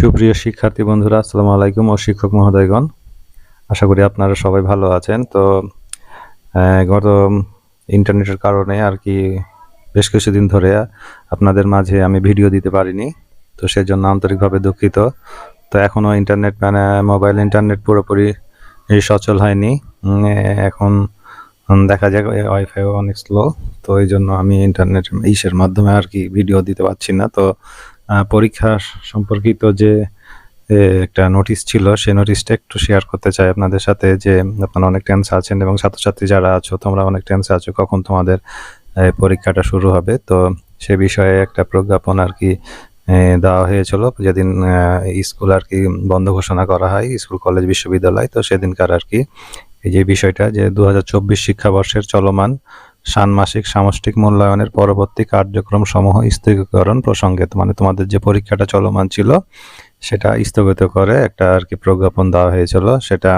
সুপ্রিয় শিক্ষার্থী বন্ধুরা, আসসালামু আলাইকুম ও শিক্ষক মহোদয়গণ। আশা করি আপনারা সবাই ভালো আছেন। তো গত ইন্টারনেটের কারণে আর কি বেশ কিছুদিন ধরে আপনাদের মাঝে আমি ভিডিও দিতে পারিনি, তো সেজন্য আন্তরিকভাবে দুঃখিত। তো এখনও ইন্টারনেট মানে মোবাইল ইন্টারনেট পুরোপুরি সচল হয়নি। এখন দেখা যাক ওয়াইফাই অনেক স্লো, তো এই জন্য আমি ইন্টারনেট ইসের মাধ্যমে আর কি ভিডিও দিতে পারছি না। তো পরীক্ষা সম্পর্কিত যে একটা নোটিশ ছিল, সেই নোটিশটা একটু শেয়ার করতে চাই আপনাদের সাথে যে, আপনারা অনেক টেন্সে আছেন এবং ছাত্রছাত্রী যারা আছো, তোমরা অনেক টেন্সে আছো, কখন তোমাদের পরীক্ষাটা শুরু হবে? তো সে বিষয়ে একটা প্রজ্ঞাপন আর কি দেওয়া হয়েছিল। যেদিন স্কুল আর কি বন্ধ ঘোষণা করা হয়, স্কুল, কলেজ, বিশ্ববিদ্যালয়, তো সেদিনকার আর কি, এই যে বিষয়টা যে দু হাজার চব্বিশ শিক্ষাবর্ষের চলমান ষান্মাসিক সামষ্টিক মূল্যায়নের পরবর্তী কার্যক্রম সমূহ স্থগিতকরণ প্রসঙ্গে মানে তোমাদের যে পরীক্ষাটা চলমান ছিল, সেটা স্থগিত করে একটা আর কি প্রজ্ঞাপন দেওয়া হয়েছিল। সেটা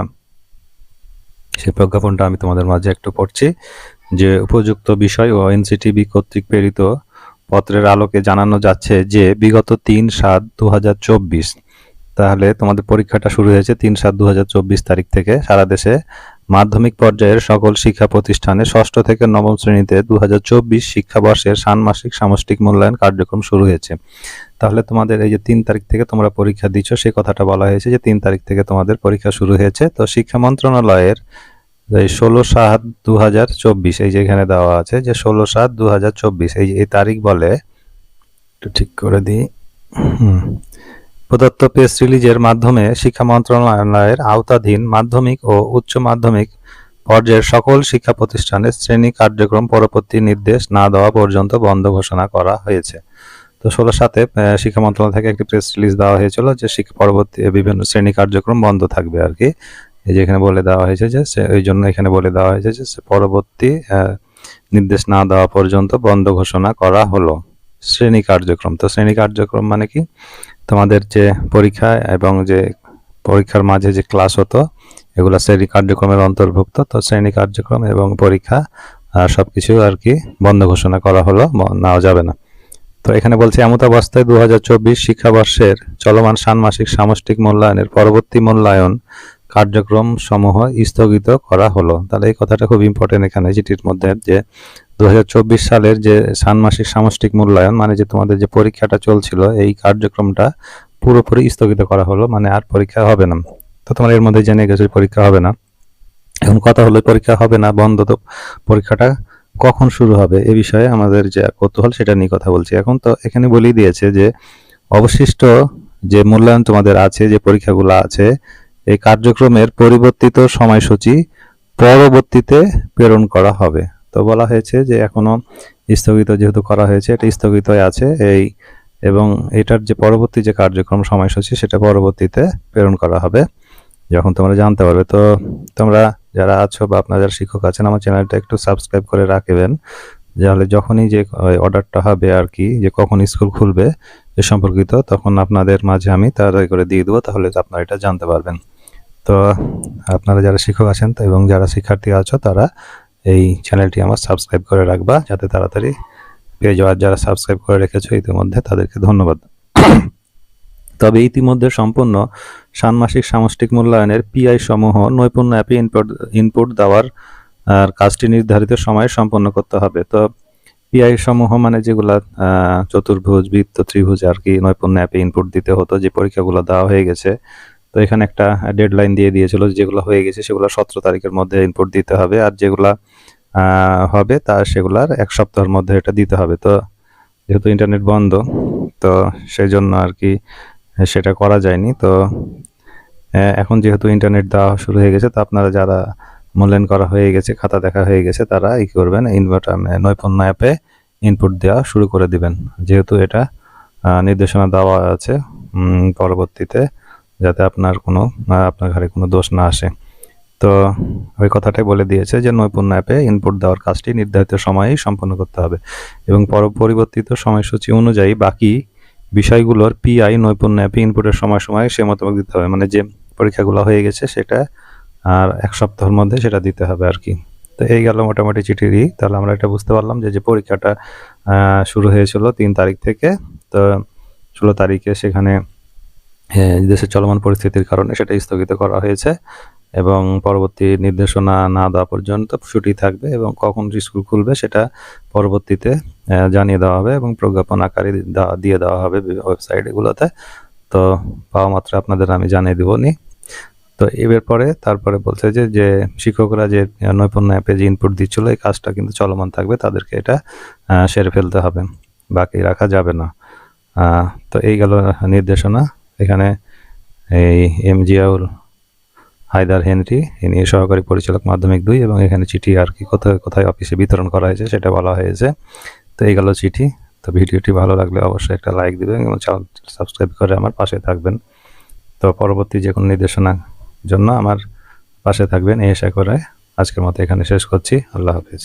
সেই প্রজ্ঞাপনটা আমি তোমাদের মাঝে একটু পড়ছি, যে উপযুক্ত বিষয় ও এনসিটিভি কর্তৃক প্রেরিত পত্রের আলোকে জানানো যাচ্ছে যে, বিগত তিন সাত দু তাহলে তোমাদের পরীক্ষাটা শুরু হয়েছে তিন সাত দু তারিখ থেকে সারা দেশে মাধ্যমিক পর্যায়ের সকল শিক্ষা প্রতিষ্ঠানে ষষ্ঠ থেকে নবম শ্রেণীতে দু হাজার চব্বিশ শিক্ষাবর্ষের ষান্মাসিক সামষ্টিক মূল্যায়ন কার্যক্রম শুরু হয়েছে। তাহলে তোমাদের এই যে তিন তারিখ থেকে তোমরা পরীক্ষা দিচ্ছ সেই কথাটা বলা হয়েছে যে তিন তারিখ থেকে তোমাদের পরীক্ষা শুরু হয়েছে। তো শিক্ষা মন্ত্রণালয়ের এই ষোলো সাত দু এই যে এখানে দেওয়া আছে যে ষোলো সাত দু এই যে এই তারিখ বলে, একটু ঠিক করে দিই। হুম। প্রদত্ত প্রেস রিলিজের মাধ্যমে শিক্ষা মন্ত্রণালয়ের আওতাধীন মাধ্যমিক ও উচ্চ মাধ্যমিক পর্যায়ের সকল শিক্ষা প্রতিষ্ঠানে শ্রেণি কার্যক্রম পরবর্তী নির্দেশ না দেওয়া পর্যন্ত বন্ধ ঘোষণা করা হয়েছে। তো ষোলো সাথে শিক্ষা মন্ত্রণালয় থেকে একটি প্রেস রিলিজ দেওয়া হয়েছিল যে শিক্ষা, পরবর্তী বিভিন্ন শ্রেণি কার্যক্রম বন্ধ থাকবে আর কি। এই যে এখানে বলে দেওয়া হয়েছে যে এই জন্য এখানে বলে দেওয়া হয়েছে যে পরবর্তী নির্দেশ না দেওয়া পর্যন্ত বন্ধ ঘোষণা করা হলো। শ্রেণি কার্যক্রম। তো শ্রেণি কার্যক্রম মানে কি? তোমাদের যে পরীক্ষা এবং যে পরীক্ষার মাঝে যে ক্লাস হতো, এগুলো শ্রেণি কার্যক্রমের অন্তর্ভুক্ত। তো শ্রেণি কার্যক্রম এবং পরীক্ষা আর সবকিছু আর কি বন্ধ ঘোষণা করা হলো নেওয়া যাবে না। তো এখানে বলছে, এমত অবস্থায় দু শিক্ষাবর্ষের চলমান ষান্মাসিক সামষ্টিক মূল্যায়নের পরবর্তী মূল্যায়ন কার্যক্রম সমূহ স্থগিত করা হলো। তাহলে এই কথাটা খুব ইম্পর্টেন্ট এখানে যেটির মধ্যে যে দু হাজার চব্বিশ সালের যে ষান্মাসিক সামষ্টিক মূল্যায়ন মানে যে তোমাদের যে পরীক্ষাটা চলছিল, এই কার্যক্রমটা পুরোপুরি স্থগিত করা হলো মানে আর পরীক্ষা হবে না। তো তোমরা এর মধ্যে জেনে গেছো পরীক্ষা হবে না। এখন কথা হলো, পরীক্ষা হবে না, বন্ধ তো পরীক্ষাটা কখন শুরু হবে, এ বিষয়ে আমাদের যে কৌতূহল সেটা নিয়ে কথা বলছি। এখন তো এখানে বলেই দিয়েছে যে, অবশিষ্ট যে মূল্যায়ন তোমাদের আছে, যে পরীক্ষাগুলো আছে, এই কার্যক্রমের পরিবর্তিত সময়সূচি পরবর্তীতে প্রেরণ করা হবে। তো বলা হয়েছে যে এখনও স্থগিত যেহেতু করা হয়েছে, এটা স্থগিত আছে। এই এবং এটার যে পরবর্তী যে কার্যক্রম সময়সূচি, সেটা পরবর্তীতে প্রেরণ করা হবে, যখন তোমরা জানতে পারবে। তো তোমরা যারা আছো বা আপনার যারা শিক্ষক আছেন, আমার চ্যানেলটা একটু সাবস্ক্রাইব করে রাখবেন তাহলে যখনই যে অর্ডারটা হবে আর কি, যে কখন স্কুল খুলবে এ সম্পর্কিত, তখন আপনাদের মাঝে আমি তাড়াতাড়ি করে দিয়ে দেবো, তাহলে আপনারা এটা জানতে পারবেন। তো আপনারা যারা শিক্ষক আছেন এবং যারা শিক্ষার্থী আছো, তারা এই চ্যানেলটি আমার সাবস্ক্রাইব করে রাখবা, যাতে তাড়াতাড়ি পেয়ে যাওয়ার যারা সাবস্ক্রাইব করে রেখেছো ইতিমধ্যে তাদেরকে ধন্যবাদ। তবে ইতিমধ্যে সম্পূর্ণ ষান্মাসিক সামষ্টিক মূল্যায়নের পিআই সমূহ নৈপুণ্য অ্যাপে ইনপুট ইনপুট দেওয়ার, আর কাজটি নির্ধারিত সময়ে সম্পন্ন করতে হবে। তো পিআই সমূহ মানে যেগুলা চতুর্ভুজ, বৃত্ত, ত্রিভুজ আর কি নৈপুণ্য অ্যাপে ইনপুট দিতে হতো, যে পরীক্ষাগুলো দেওয়া হয়ে গেছে তো এখানে একটা ডেডলাইন দিয়ে দিয়েছিল যেগুলো হয়ে গেছে সেগুলো সতেরো তারিখের মধ্যে ইনপুট দিতে হবে আর যেগুলা হবে তা সেগুলার এক সপ্তাহের মধ্যে এটা দিতে হবে। তো যেহেতু ইন্টারনেট বন্ধ, তো সেই জন্য আর কি সেটা করা যায়নি। তো এখন যেহেতু ইন্টারনেট দেওয়া শুরু হয়ে গেছে, তো আপনারা যারা মূল্যায়ন করা হয়ে গেছে, খাতা দেখা হয়ে গেছে, তারা ই করবেন ইনভার্টার নৈপুণ্য অ্যাপে ইনপুট দেওয়া শুরু করে দিবেন। যেহেতু এটা নির্দেশনা দেওয়া আছে পরবর্তীতে। যাতে আপনার কোনো আপনার ঘরে কোনো দোষ না আসে। তো ওই কথাটাই বলে দিয়েছে যে নৈপুণ্য অ্যাপে ইনপুট দেওয়ার কাজটি নির্ধারিত সময়েই সম্পন্ন করতে হবে এবং পর, পরিবর্তিত সময়সূচি অনুযায়ী বাকি বিষয়গুলোর পিআই নৈপুণ্য অ্যাপে ইনপুটের সময় সময় সে মোতাবেক দিতে হবে। মানে যে পরীক্ষাগুলো হয়ে গেছে সেটা আর এক সপ্তাহের মধ্যে সেটা দিতে হবে আর কি। তো এই গেল মোটামুটি চিঠিরই তাহলে আমরা এটা বুঝতে পারলাম যে যে পরীক্ষাটা শুরু হয়েছিল তিন তারিখ থেকে। তো ষোলো তারিখে সেখানে দেশের চলমান পরিস্থিতির কারণে সেটা স্থগিত করা হয়েছে এবং পরবর্তী নির্দেশনা না দেওয়া পর্যন্ত ছুটি থাকবে এবং কখন স্কুল খুলবে সেটা পরবর্তীতে জানিয়ে দেওয়া হবে এবং প্রজ্ঞাপন আকারে দিয়ে দেওয়া হবে ওয়েবসাইটগুলোতে তো পাওয়া মাত্র আপনাদের আমি জানিয়ে দেবো নি তো এবার পরে, তারপরে বলছে যে যে শিক্ষকরা যে নৈপুণ্য অ্যাপে যে ইনপুট দিচ্ছিল, এই কাজটা কিন্তু চলমান থাকবে, তাদেরকে এটা সেরে ফেলতে হবে। বাকি রাখা যাবে না। তো এই গেল নির্দেশনা। এখানে এই এম জিয়াউল হায়দার হেনরি, ইনি সহকারী পরিচালক মাধ্যমিক দুই এবং এখানে চিঠি আর কি কোথায় কোথায় অফিসে বিতরণ করা হয়েছে সেটা বলা হয়েছে। তো এই গেল চিঠি। তো ভিডিওটি ভালো লাগলে অবশ্যই একটা লাইক দিবেন এবং চ্যানেল সাবস্ক্রাইব করে আমার পাশে থাকবেন। তো পরবর্তী যে কোনো নির্দেশনার জন্য আমার পাশে থাকবেন এই আশা করে আজকের মতো এখানে শেষ করছি। আল্লাহ হাফিজ।